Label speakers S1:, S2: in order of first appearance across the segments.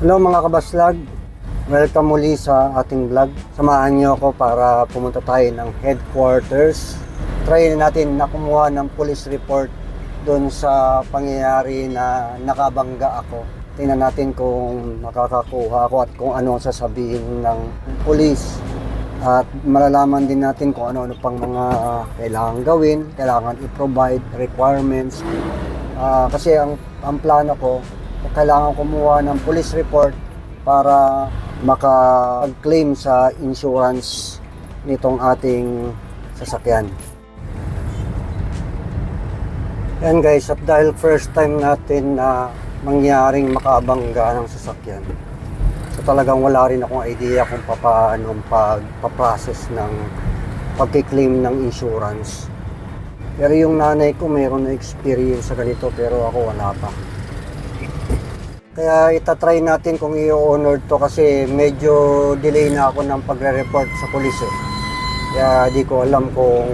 S1: Hello mga kabaslag, welcome muli sa ating vlog. Samahan niyo ako para pumunta tayo ng headquarters. Try natin na kumuha ng police report doon sa pangyayari na nakabangga ako. Tingnan natin kung makakakuha ako at kung ano ang sasabihin ng police. At malalaman din natin kung ano-ano pang mga ah, kailangan gawin, kailangan i-provide, requirements. Ah, kasi ang, ang plano ko, kailangan kumuha ng police report para maka-claim sa insurance nitong ating sasakyan. Yan guys, at dahil first time natin na mangyaring makabangga ng sasakyan. So talagang wala rin akong idea kung paano pag-process ng pagkiklaim ng insurance. Pero yung nanay ko mayroon na experience sa ganito pero ako wala pa. Kaya itatry natin kung i-honor to kasi medyo delay na ako ng pagre-report sa police eh. Kaya di ko alam kung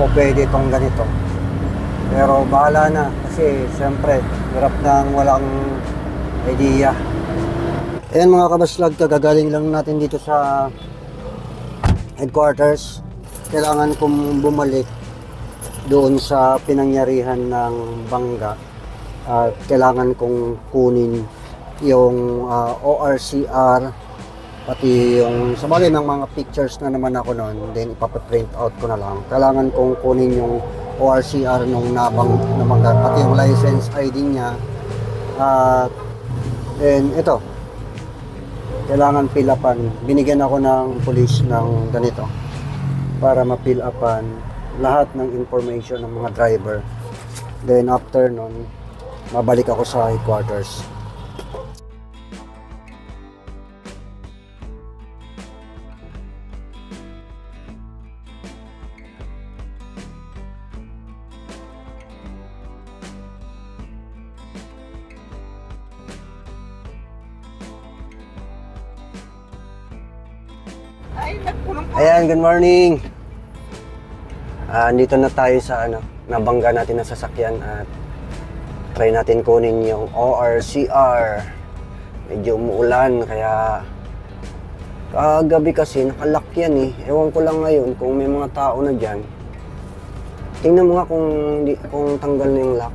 S1: kung pwede itong ganito. Pero bahala na kasi siyempre hirap nang walang idea. Ayan mga kabaslag, kagagaling lang natin dito sa headquarters. Kailangan kong bumalik doon sa pinangyarihan ng bangga at kailangan kong kunin yung ah, ORCR pati yung bagay ng mga pictures na naman ako noon then ipapaprint out ko na lang. Kailangan kong kunin yung ORCR nung nabang nabangga pati yung license ID niya. At then ito kailangan fill upan. Binigyan ako ng police ng ganito para ma-fill upan lahat ng information ng mga driver. Then after nun mabalik ako sa headquarters. Ayan, good morning. Ah, andito na tayo sa ano, nabangga natin na sasakyan at try natin kunin yung ORCR. Medyo umuulan kaya kagabi kasi nakalak yan eh. Ewan ko lang ngayon kung may mga tao na dyan. Tingnan mo nga kung, di, kung tanggal na yung lock.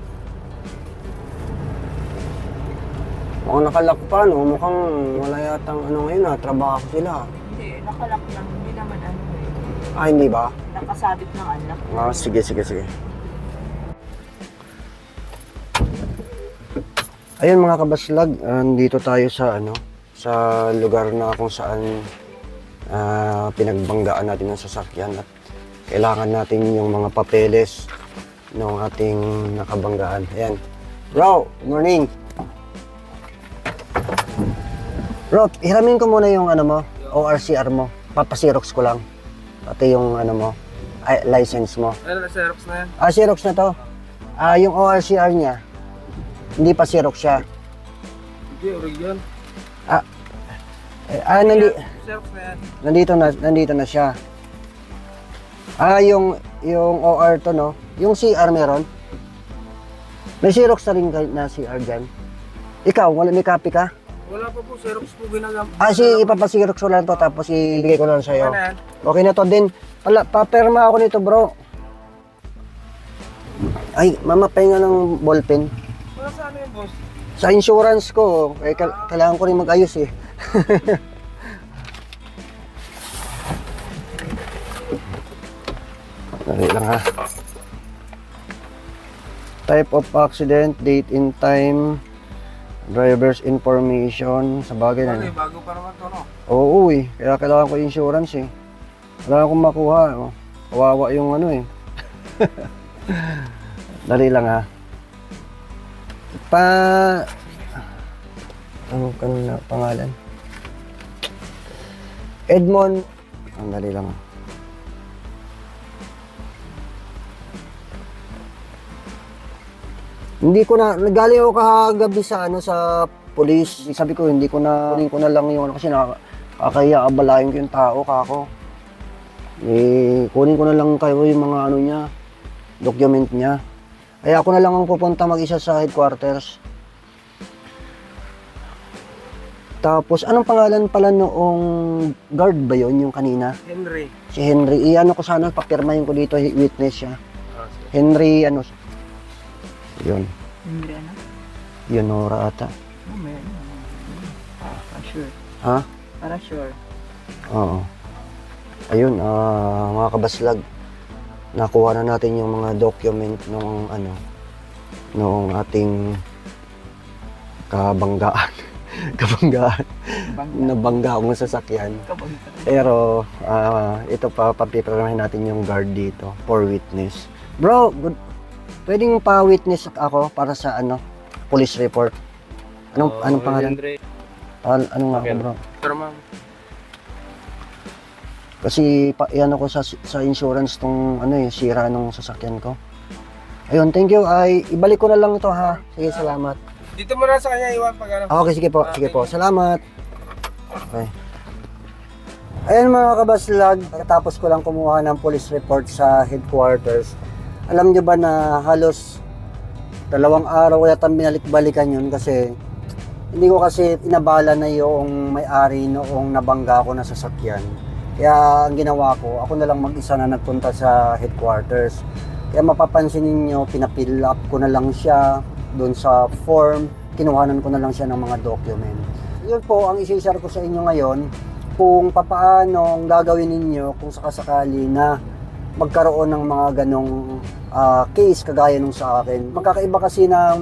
S1: Mukhang nakalak pa, no? Mukhang wala yatang ano ngayon ah, trabaho sila.
S2: Hindi, nakalak lang. Hindi naman ano eh.
S1: Ah, hindi ba?
S2: Nakasabit ng anak.
S1: Ah, sige, sige, sige. Ayun mga kabaslag, andito tayo sa ano, sa lugar na kung saan ah, pinagbanggaan natin ng sasakyan at kailangan natin yung mga papeles ng ating nakabanggaan. Ayan. Bro, morning. Bro, hiramin ko muna yung ano mo, ORCR mo. Papasirox ko lang. Pati yung ano mo, ay, license mo.
S3: Ano na, Xerox na yan?
S1: Ah, Xerox na to. Ah, yung ORCR niya, hindi pa Xerox siya.
S3: Hindi, original.
S1: Eh, ah, nandi,
S3: Xerox na yan.
S1: nandito na, nandito na siya. Ah, yung, yung OR to, no? Yung CR meron? May Xerox na rin kay- na CR dyan. Ikaw, wala may copy ka?
S3: Wala pa po, Xerox po ginagamit.
S1: Ah, si ipapasirox ko lang to, tapos ibigay ko lang sa'yo.
S3: Ano yan?
S1: Okay na to din. Pala, paperma ako nito, bro. Ay, mama, pahinga ng ballpen.
S3: Wala sa ano yun, boss?
S1: Sa insurance ko, eh, kail- kailangan ko rin mag-ayos eh. Dali lang ha. Type of accident, date and time, driver's information, sa bagay
S3: Ano
S1: na.
S3: eh, bago pa naman to, no?
S1: Oo eh, kaya kailangan ko insurance eh. Kailangan kong makuha. Oh. Kawawa yung ano eh. Dali lang ha. Pa... Ano ka na pangalan? Edmond. Ang dali lang. Hindi ko na, nagaling ako kagabi sa ano sa police. Sabi ko, hindi ko na, kunin ko na lang yung ano kasi nakakaya abalahin ko yung tao kako. Eh, kunin ko na lang kayo yung mga ano niya, document niya. Kaya ako na lang ang pupunta mag-isa sa headquarters. Tapos, anong pangalan pala noong guard ba yon yung kanina?
S3: Henry.
S1: Si Henry. I-ano ko sana, papirmahin ko dito, witness siya.
S3: Ah, sige.
S1: Henry, ano, yun.
S2: Hindi ano?
S1: Yun, Nora ata.
S2: Oh, meron. Ah, para sure.
S1: Ha?
S2: Para sure.
S1: Oo. Ayun, ah, mga kabaslag. Nakuha na natin yung mga document nung ano, noong ating kabanggaan. kabanggaan.
S2: Bangga.
S1: Nabangga akong sasakyan.
S2: Kabangga.
S1: Pero ah, ito pa, papipirmahin natin yung guard dito for witness. Bro, good. Pwedeng pa-witness ako para sa ano, police report. Anong,
S3: Oh,
S1: anong pangalan?
S3: Henry.
S1: An- ano nga
S3: Okay.
S1: bro?
S3: Pero ma'am,
S1: Kasi pa, yan ako sa, sa insurance tong ano eh, sira nung sasakyan ko. Ayun, thank you. Ay, ibalik ko na lang ito ha. Sige, salamat.
S3: dito mo na sa kanya iwan pag ano.
S1: Ah, Okay, sige po. Sige po. Salamat. Okay. Ayan mga kabaslag, tapos ko lang kumuha ng police report sa headquarters. Alam nyo ba na halos dalawang araw yata binalik-balikan yun kasi hindi ko kasi inabala na yung may-ari noong nabangga ako na sasakyan. Kaya ang ginawa ko, ako na lang mag-isa na nagpunta sa headquarters. Kaya mapapansin ninyo, pinapill up ko na lang siya doon sa form, kinuhanan ko na lang siya ng mga document. Yun po ang isi-share ko sa inyo ngayon kung papaano ang gagawin ninyo kung sakasakali na magkaroon ng mga ganong ah, case kagaya nung sa akin. Magkakaiba kasi ng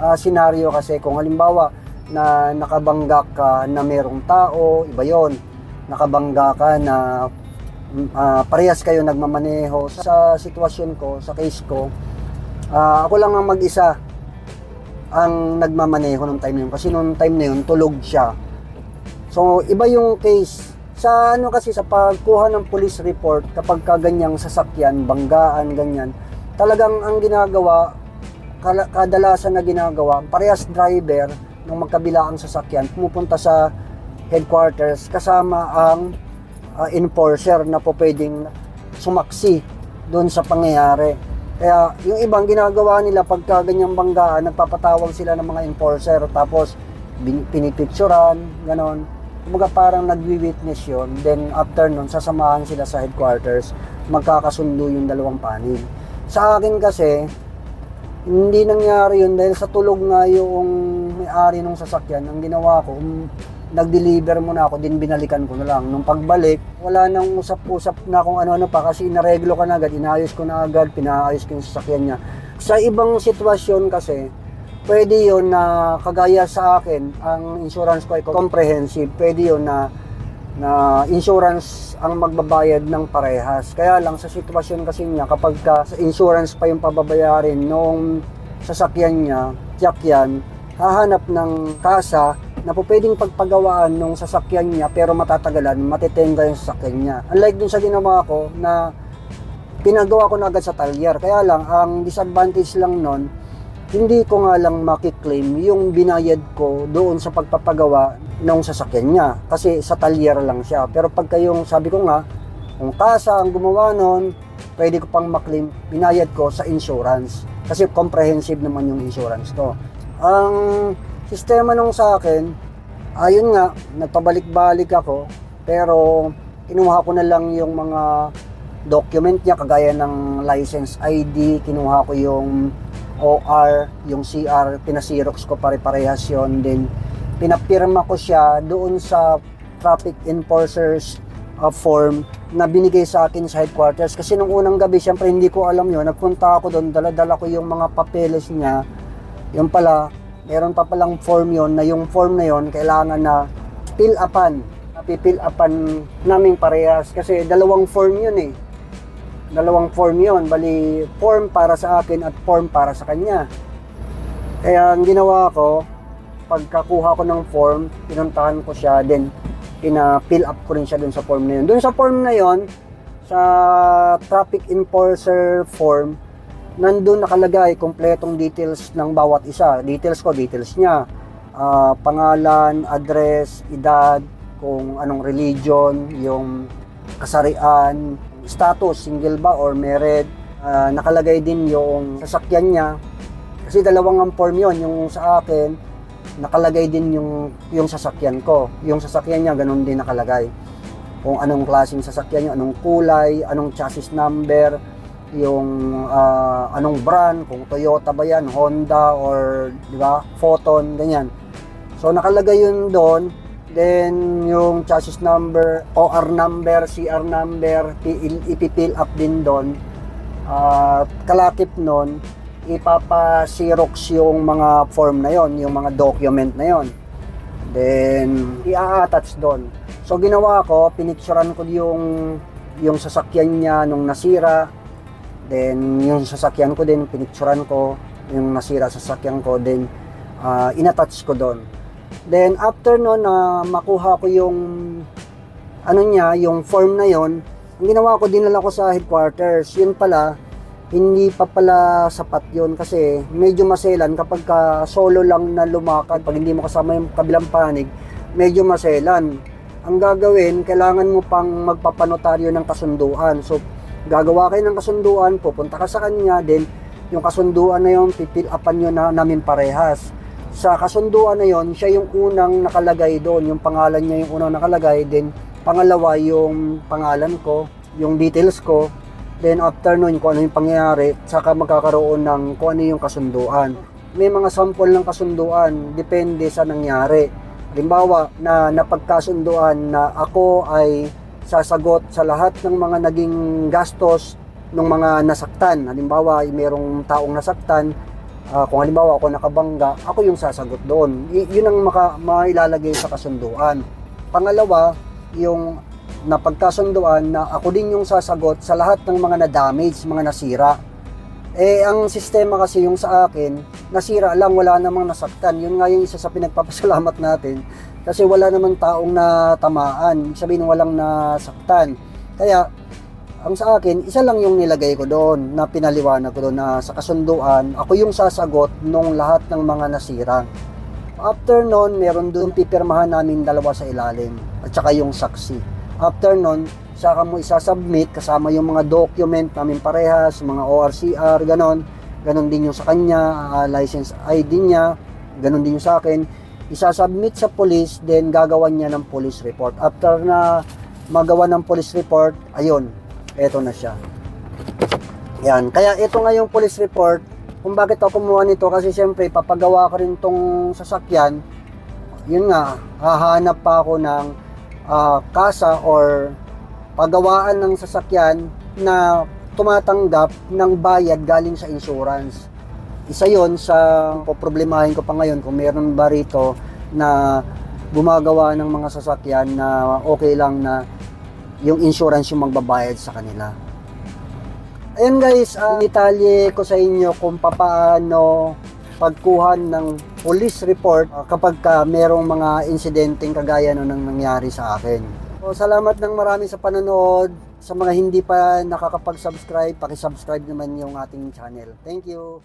S1: ah, senaryo kasi kung halimbawa na nakabangga ka na merong tao, iba yon nakabangga ka na ah, parehas kayo nagmamaneho. Sa sitwasyon ko, sa case ko, ah, ako lang ang mag-isa ang nagmamaneho nung time na yun. Kasi nung time na yun, tulog siya. So, iba yung case. Sa ano kasi, sa pagkuha ng police report, kapag ka ganyang sasakyan, banggaan, ganyan, talagang ang ginagawa, kadalasan na ginagawa, parehas driver ng magkabila ang sasakyan, pumupunta sa headquarters kasama ang ah, enforcer na po pwedeng sumaksi doon sa pangyayari. Kaya yung ibang ginagawa nila pagka ganyang banggaan, nagpapatawag sila ng mga enforcer tapos pinipicturan, ganon. Kumbaga parang nagwi-witness yun. Then after nun, sasamahan sila sa headquarters, magkakasundo yung dalawang panig. Sa akin kasi, hindi nangyari yun dahil sa tulog nga yung may-ari ng sasakyan. Ang ginawa ko, nag-deliver muna ako, din binalikan ko na lang. Nung pagbalik, wala nang usap-usap na kung ano-ano pa kasi inareglo ka na agad, inayos ko na agad, pinaayos ko yung sasakyan niya. Sa ibang sitwasyon kasi, pwede yon na kagaya sa akin, ang insurance ko ay comprehensive. Pwede yon na na insurance ang magbabayad ng parehas. Kaya lang sa sitwasyon kasi niya, kapag ka insurance pa yung pababayarin nung sasakyan niya, tiyak yan, hahanap ng kasa na po pwedeng pagpagawaan nung sasakyan niya pero matatagalan, matitenga yung sasakyan niya. Unlike dun sa ginawa ko na pinagawa ko na agad sa talyer. Kaya lang, ang disadvantage lang nun, hindi ko nga lang makiklaim yung binayad ko doon sa pagpapagawa ng sasakyan niya. Kasi sa talyer lang siya. Pero pagka yung, sabi ko nga, kung kasa ang gumawa nun, pwede ko pang maklaim, binayad ko sa insurance. Kasi comprehensive naman yung insurance ko. Ang sistema nung sa akin, ayun nga, nagpabalik-balik ako, pero kinuha ko na lang yung mga document niya, kagaya ng license ID, kinuha ko yung OR, yung CR, pinasirox ko pare-parehas yun. Then, pinapirma ko siya doon sa traffic enforcers uh, form na binigay sa akin sa headquarters. Kasi nung unang gabi, syempre hindi ko alam yun. Nagpunta ako doon, dala-dala ko yung mga papeles niya. Yung pala, meron pa palang form yon na yung form na yon kailangan na fill upan. Napipill upan naming parehas. Kasi dalawang form yun eh dalawang form yon bali form para sa akin at form para sa kanya kaya ang ginawa ko pagkakuha ko ng form pinuntahan ko siya then pina-fill up ko rin siya dun sa form na yun dun sa form na yon sa traffic enforcer form nandun nakalagay kompletong details ng bawat isa details ko details niya Ah, pangalan address edad kung anong religion yung kasarian, status, single ba or married. Ah, nakalagay din yung sasakyan niya. Kasi dalawang ang form yon yung sa akin, nakalagay din yung yung sasakyan ko. Yung sasakyan niya ganun din nakalagay. Kung anong klaseng sasakyan niya, anong kulay, anong chassis number, yung ah, anong brand, kung Toyota ba yan, Honda or di ba, Photon, ganyan. So nakalagay yun doon. Then yung chassis number, OR number, CR number, ipipill up din doon. At kalakip nun, ipapa-xerox yung mga form na yon, yung mga document na yon. Then, i-attach doon. So, ginawa ko, pinicturean ko yung, yung sasakyan niya nung nasira. Then, yung sasakyan ko din, pinicturean ko yung nasira sa sasakyan ko. Then, ah, inattach ko doon. Then, after nun, na makuha ko yung ano niya, yung form na yon, ang ginawa ko, dinala ko sa headquarters. Yun pala, hindi pa pala sapat yun kasi medyo maselan kapag ka solo lang na lumakad, pag hindi mo kasama yung kabilang panig, medyo maselan. Ang gagawin, kailangan mo pang magpapanotaryo ng kasunduan. So, gagawa kayo ng kasunduan, pupunta ka sa kanya, then yung kasunduan na yun, pipil upan nyo na namin parehas. Sa kasunduan na yon, siya yung unang nakalagay doon, yung pangalan niya yung unang nakalagay, then pangalawa yung pangalan ko, yung details ko, Then after nun, kung ano yung pangyayari, saka magkakaroon ng kung ano yung kasunduan. May mga sample ng kasunduan, depende sa nangyari. Halimbawa, na napagkasunduan na ako ay sasagot sa lahat ng mga naging gastos ng mga nasaktan. Halimbawa, ay merong taong nasaktan, ah, kung halimbawa ako nakabangga, ako yung sasagot doon. Y- yun ang maka, mailalagay sa kasunduan. Pangalawa, yung napagkasunduan na ako din yung sasagot sa lahat ng mga na-damage, mga nasira. Eh, ang sistema kasi yung sa akin, nasira lang, wala namang nasaktan. Yun nga yung isa sa pinagpapasalamat natin. Kasi wala namang taong natamaan. Sabihin, walang nasaktan. Kaya, ang sa akin, isa lang yung nilagay ko doon, na pinaliwanag ko doon na sa kasunduan, ako yung sasagot nung lahat ng mga nasira. After nun, meron doon pipirmahan namin dalawa sa ilalim at saka yung saksi. After nun, saka mo isasubmit kasama yung mga document namin parehas, mga ORCR, ganon. Ganon din yung sa kanya, ah, license ID niya, ganon din yung sa akin. Isasubmit sa police, then gagawan niya ng police report. After na magawa ng police report, ayun, eto na siya. Yan. Kaya ito nga yung police report, kung bakit ako kumuha nito, kasi siyempre, papagawa ko rin tong sasakyan, yun nga, hahanap pa ako ng ah, kasa or pagawaan ng sasakyan na tumatanggap ng bayad galing sa insurance. Isa yon sa poproblemahin ko pa ngayon kung meron ba rito na gumagawa ng mga sasakyan na okay lang na yung insurance yung magbabayad sa kanila. Ayun guys, uh, detalye ko sa inyo kung papaano pagkuha ng police report ah, kapag ka merong mga insidenteng kagaya no nang nangyari sa akin. So, salamat ng marami sa panonood. Sa mga hindi pa nakakapag-subscribe, paki-subscribe naman yung ating channel. Thank you.